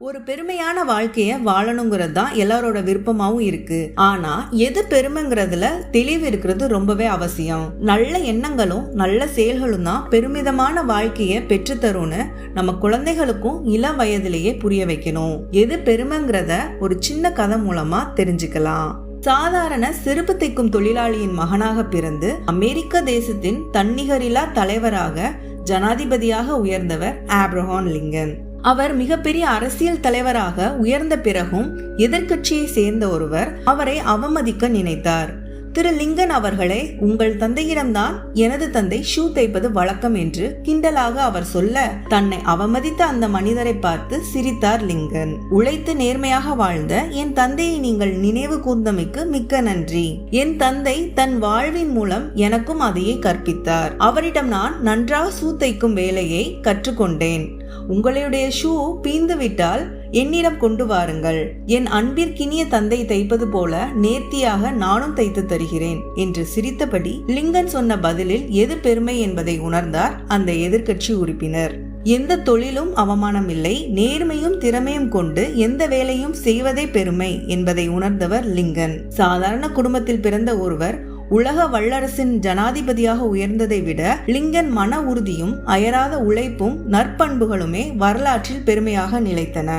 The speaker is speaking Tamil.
ஒரு பெருமையான வாழ்க்கையை வாழணுங்கிறது தான் எல்லாரோட விருப்பமாகவும் இருக்கு. ஆனா எது பெருமைங்கிறதுல தெளிவு இருக்கிறது ரொம்பவே அவசியம். நல்ல எண்ணங்களும் நல்ல செயல்களும் தான் பெருமிதமான வாழ்க்கையை பெற்றுத்தரும்னு நம்ம குழந்தைகளுக்கும் இள வயதிலேயே புரிய வைக்கணும். எது பெருமைங்கிறத ஒரு சின்ன கதை மூலமா தெரிஞ்சுக்கலாம். சாதாரண சிறுப்பு தைக்கும் தொழிலாளியின் மகனாக பிறந்து அமெரிக்க தேசத்தின் தன்னிகரிலா தலைவராக ஜனாதிபதியாக உயர்ந்தவர் ஆப்ரஹான் லிங்கன். அவர் மிகப்பெரிய அரசியல் தலைவராக உயர்ந்த பிறகும் எதிர்கட்சியை சேர்ந்த ஒருவர் அவரை அவமதிக்க நினைத்தார். திரு லிங்கன் அவர்களே உங்கள் தந்தையிடம்தான் எனது தந்தை ஷூ தைப்பது வழக்கம் என்று கிண்டலாக அவர் சொல்ல தன்னை அவமதித்த அந்த மனிதரை பார்த்து சிரித்தார் லிங்கன். உழைத்து நேர்மையாக வாழ்ந்த என் தந்தையை நீங்கள் நினைவு கூர்ந்தமைக்கு மிக்க நன்றி. என் தந்தை தன் வாழ்வின் மூலம் எனக்கும் அதையே கற்பித்தார். அவரிடம் நான் நன்றாக சூத்தைக்கும் தைக்கும் வேலையை கற்றுக்கொண்டேன். உங்களுடைய ஷூ பீந்துவிட்டால் என்னிடம் கொண்டு வாருங்கள். என் அன்பிற்கினிய தந்தை தைப்பது போல நேர்த்தியாக நானும் தைத்து தருகிறேன் என்று சிரித்தபடி லிங்கன் சொன்ன பதிலில் எது பெருமை என்பதை உணர்ந்தார் அந்த எதிர்க்கட்சி உறுப்பினர். எந்த தொழிலும் அவமானம் இல்லை நேர்மையும் திறமையும் கொண்டு எந்த வேலையும் செய்வதே பெருமை என்பதை உணர்ந்தவர் லிங்கன். சாதாரண குடும்பத்தில் பிறந்த ஒருவர் உலக வல்லரசின் ஜனாதிபதியாக உயர்ந்ததை விட லிங்கன் மன உறுதியும் அயராத உழைப்பும் நற்பண்புகளுமே வரலாற்றில் பெருமையாக நிலைத்தன.